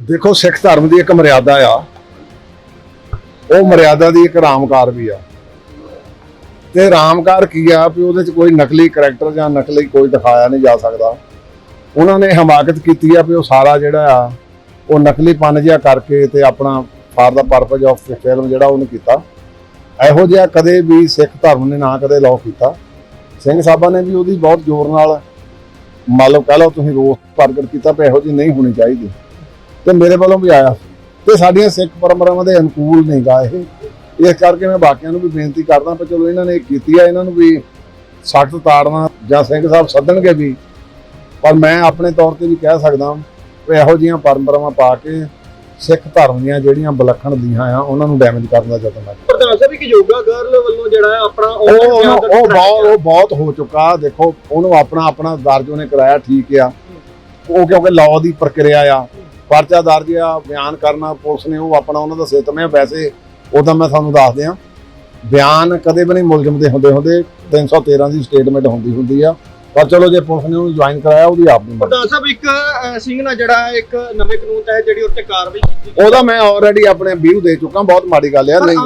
ਦੇਖੋ ਸਿੱਖ ਧਰਮ ਦੀ ਇੱਕ ਮਰਿਆਦਾ ਆ। ਉਹ ਮਰਿਆਦਾ ਦੀ ਇੱਕ ਰਾਮਕਾਰ ਵੀ ਆ। ਤੇ ਰਾਮਕਾਰ ਕੀ ਆ ਵੀ ਉਹਦੇ ਚ ਕੋਈ ਨਕਲੀ ਕਰੈਕਟਰ ਜਾਂ ਨਕਲੀ ਕੋਈ ਦਿਖਾਇਆ ਨਹੀਂ ਜਾ ਸਕਦਾ। ਉਹਨਾਂ ਨੇ ਹਮਾਕਤ ਕੀਤੀ ਆ ਵੀ ਉਹ ਸਾਰਾ ਜਿਹੜਾ ਆ, ਉਹ ਨਕਲੀ ਪਨ ਜਿਹਾ ਕਰਕੇ ਤੇ ਆਪਣਾ for the purpose of film ਜਿਹੜਾ ਉਹਨੇ ਕੀਤਾ। ਇਹੋ ਜਿਹਾ ਕਦੇ ਵੀ ਸਿੱਖ ਧਰਮ ਨੇ ਨਾ ਕਦੇ ਲਾਅ ਕੀਤਾ। ਸਿੰਘ ਸਾਹਿਬਾਂ ਨੇ ਵੀ ਉਹਦੀ ਬਹੁਤ ਜ਼ੋਰ ਨਾਲ ਮੰਨ ਲਓ ਕਹ ਲਓ ਤੁਸੀਂ ਰੋਸ ਪ੍ਰਗਟ ਕੀਤਾ ਵੀ ਇਹੋ ਜਿਹੀ ਨਹੀਂ ਹੋਣੀ ਚਾਹੀਦੀ। ਤੇ ਮੇਰੇ ਵੱਲੋਂ ਵੀ ਆਇਆ। ਤੇ ਸਾਡੀਆਂ ਸਿੱਖ ਪਰੰਪਰਾਵਾਂ ਦੇ ਅਨੁਕੂਲ ਨਹੀਂ ਗਾ ਇਹ। ਇਸ ਕਰਕੇ ਮੈਂ ਬਾਕੀਆਂ ਨੂੰ ਵੀ ਬੇਨਤੀ ਕਰਦਾ ਪਰ ਚਲੋ ਇਹਨਾਂ ਨੇ ਕੀਤੀ ਆ ਇਹਨਾਂ ਨੂੰ ਵੀ ਸਖਤ ਤਾੜਨਾ ਜਾਂ ਸਿੰਘ ਸਾਹਿਬ ਸੱਦਣਗੇ ਵੀ। ਪਰ ਮੈਂ ਆਪਣੇ ਤੌਰ ਤੇ ਵੀ ਕਹਿ ਸਕਦਾ ਵੀ ਇਹੋ ਜਿਹੀਆਂ ਪਰੰਪਰਾਵਾਂ ਪਾ ਕੇ ਸਿੱਖ ਧਰਮ ਦੀਆਂ ਜਿਹੜੀਆਂ ਵਿਲੱਖਣ ਦੀਆਂ ਆ ਉਹਨਾਂ ਨੂੰ ਡੈਮੇਜ ਕਰਨ ਦਾ ਯਤਨ ਨਾ ਕਰੋ। ਪ੍ਰਧਾਨ ਸਾਹਿਬ ਇੱਕ ਯੋਗਾ ਗਰਲ ਵੱਲੋਂ ਜਿਹੜਾ ਹੈ ਆਪਣਾ ਉਹ ਉਹ ਬਹੁਤ ਉਹ ਬਹੁਤ ਹੋ ਚੁੱਕਾ। ਦੇਖੋ ਉਹਨੂੰ ਆਪਣਾ ਆਪਣਾ ਦਰਜ ਉਹਨੇ ਕਰਾਇਆ ਠੀਕ ਆ। ਉਹ ਕਿਉਂਕਿ ਲਾਅ ਦੀ ਪ੍ਰਕਿਰਿਆ ਆ। ਪਰਚਾ ਦਰਜ ਆ ਬਿਆਨ ਕਰਨਾ ਪੁਲਿਸ ਨੇ ਉਹ ਆਪਣਾ ਉਹਨਾਂ ਦਾ ਸਿਸਟਮ ਹੈ ਵੈਸੇ ਉਹਦਾ ਮੈਂ ਤੁਹਾਨੂੰ ਦੱਸ ਦਿਆਂ ਬਿਆਨ ਕਦੇ ਵੀ ਨਹੀਂ ਮੁਲਜ਼ਮ ਦੇ ਹੁੰਦੇ ਹੁੰਦੇ 313 ਦੀ ਸਟੇਟਮੈਂਟ ਹੁੰਦੀ ਹੁੰਦੀ ਆ। ਪਰ ਚਲੋ ਜੇ ਪੁਲਿਸ ਨੇ ਉਹਨੂੰ ਜੁਆਇਨ ਕਰਾਇਆ ਉਹਦੀ ਆਪ ਦੀ ਮਰਜ਼ੀ। ਸਾਹਿਬ ਇੱਕ ਸਿੰਘ ਨਾਲ ਜਿਹੜਾ ਇੱਕ ਨਵੇਂ ਕਾਨੂੰਨ ਤਹਿਤ ਜਿਹੜੀ ਉੱਤੇ ਕਾਰਵਾਈ ਕੀਤੀ। ਉਹਦਾ ਮੈਂ ਆਲਰੇਡੀ ਆਪਣੇ ਵੀਊ ਦੇ ਚੁੱਕਾ ਬਹੁਤ ਮਾੜੀ ਗੱਲ ਆ ਨਹੀਂ।